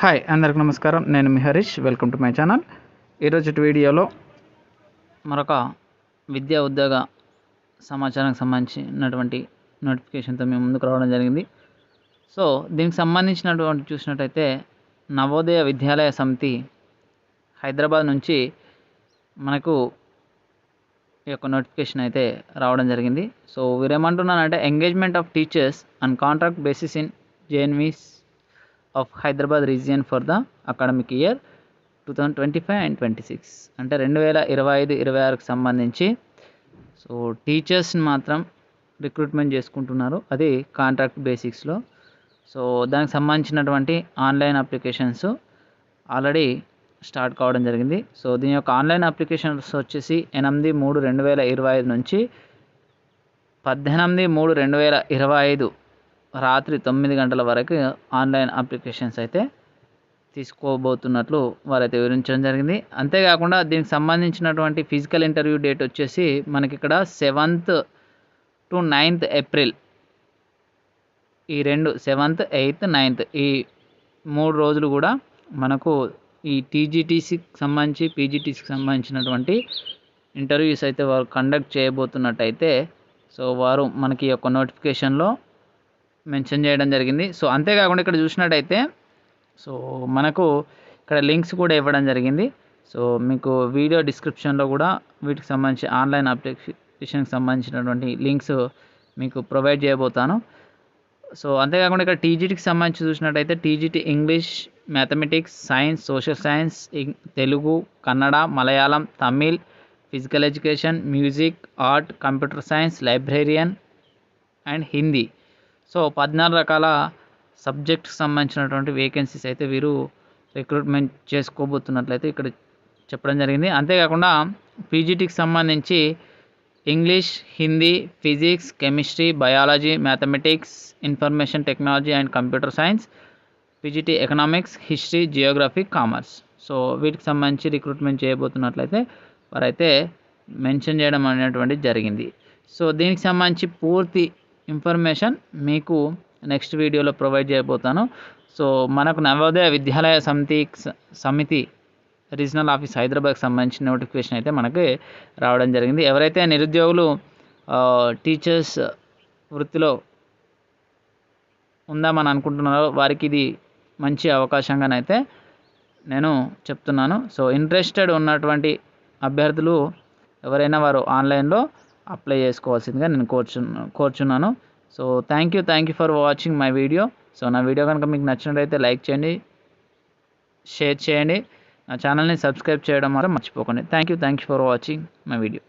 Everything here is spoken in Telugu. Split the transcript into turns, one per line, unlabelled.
హాయ్ అందరికి నమస్కారం. నేను మీ Harish. Welcome to my channel ఈరోజు వీడియోలో మరొక విద్యా ఉద్యోగ సమాచారానికి సంబంధించినటువంటి నోటిఫికేషన్తో మేము ముందుకు రావడం జరిగింది. సో దీనికి సంబంధించినటువంటి చూసినట్టయితే నవోదయ విద్యాలయ సమితి హైదరాబాద్ నుంచి మనకు ఈ యొక్క నోటిఫికేషన్ అయితే రావడం జరిగింది. So వీరేమంటున్నానంటే engagement of teachers and contract basis in JNVs of Hyderabad region for the academic year two thousand twenty five and twenty six అంటే రెండు వేల ఇరవై ఐదు ఇరవై ఆరుకు సంబంధించి. సో టీచర్స్ని మాత్రం రిక్రూట్మెంట్ చేసుకుంటున్నారు. అది కాంట్రాక్ట్ బేసిక్స్లో సో దానికి సంబంధించినటువంటి ఆన్లైన్ అప్లికేషన్స్ ఆల్రెడీ స్టార్ట్ కావడం జరిగింది. సో దీని యొక్క ఆన్లైన్ అప్లికేషన్స్ వచ్చేసి ఎనిమిది మూడు రెండు వేల ఇరవై ఐదు నుంచి పద్దెనిమిది మూడు రెండు వేల ఇరవై ఐదు రాత్రి తొమ్మిది గంటల వరకు ఆన్లైన్ అప్లికేషన్స్ అయితే తీసుకోబోతున్నట్లు వారైతే వివరించడం జరిగింది. అంతేకాకుండా దీనికి సంబంధించినటువంటి ఫిజికల్ ఇంటర్వ్యూ డేట్ వచ్చేసి మనకి ఇక్కడ సెవెంత్ టు నైన్త్ ఏప్రిల్. ఈ రెండు సెవెంత్ ఎయిత్ నైన్త్ ఈ మూడు రోజులు కూడా మనకు ఈ టీజీటీసీకి సంబంధించి పీజీటీసీకి సంబంధించినటువంటి ఇంటర్వ్యూస్ అయితే వారు కండక్ట్ చేయబోతున్నట్టయితే సో వారు మనకి ఈ యొక్క నోటిఫికేషన్లో మెన్షన్ చేయడం జరిగింది. సో అంతేకాకుండా ఇక్కడ చూసినట్టయితే సో మనకు ఇక్కడ లింక్స్ కూడా ఇవ్వడం జరిగింది. సో మీకు వీడియో డిస్క్రిప్షన్లో కూడా వీటికి సంబంధించి ఆన్లైన్ అప్లికేషన్కి సంబంధించినటువంటి లింక్స్ మీకు ప్రొవైడ్ చేయబోతాను. సో అంతేకాకుండా ఇక్కడ టీజీటీకి సంబంధించి చూసినట్టయితే TGT English mathematics science social science Telugu Kannada Malayalam Tamil physical education music art computer science librarian and Hindi. So పద్నాలుగు రకాల సబ్జెక్ట్కి సంబంధించినటువంటి వేకెన్సీస్ అయితే వీరు రిక్రూట్మెంట్ చేసుకోబోతున్నట్లయితే ఇక్కడ చెప్పడం జరిగింది. అంతేకాకుండా పీజీటీకి సంబంధించి English Hindi physics chemistry biology mathematics information technology and computer science PGT economics history geography commerce so వీటికి సంబంధించి రిక్రూట్మెంట్ చేయబోతున్నట్లయితే వారైతే మెన్షన్ చేయడం అనేటువంటిది జరిగింది. సో దీనికి సంబంధించి పూర్తి ఇన్ఫర్మేషన్ మీకు నెక్స్ట్ వీడియోలో ప్రొవైడ్ చేయబోతాను. సో మనకు నవోదయ విద్యాలయ సమితి సమితి రీజనల్ ఆఫీస్ హైదరాబాద్కి సంబంధించిన నోటిఫికేషన్ అయితే మనకి రావడం జరిగింది. ఎవరైతే నిరుద్యోగులు టీచర్స్ వృత్తిలో ఉందామని అనుకుంటున్నారో వారికి ఇది మంచి అవకాశంగానైతే నేను చెప్తున్నాను. సో ఇంట్రెస్టెడ్ ఉన్నటువంటి అభ్యర్థులు ఎవరైనా వారు ఆన్లైన్లో అప్లై చేసుకోవాల్సిందిగా నేను కోర్చు కోరుచున్నాను. So thank you thank you for watching my video so నా వీడియో కనుక మీకు నచ్చినట్లయితే లైక్ చేయండి షేర్ చేయండి. నా ఛానల్ని సబ్స్క్రైబ్ చేయడం మాత్రం మర్చిపోకండి. Thank you thank you for watching my video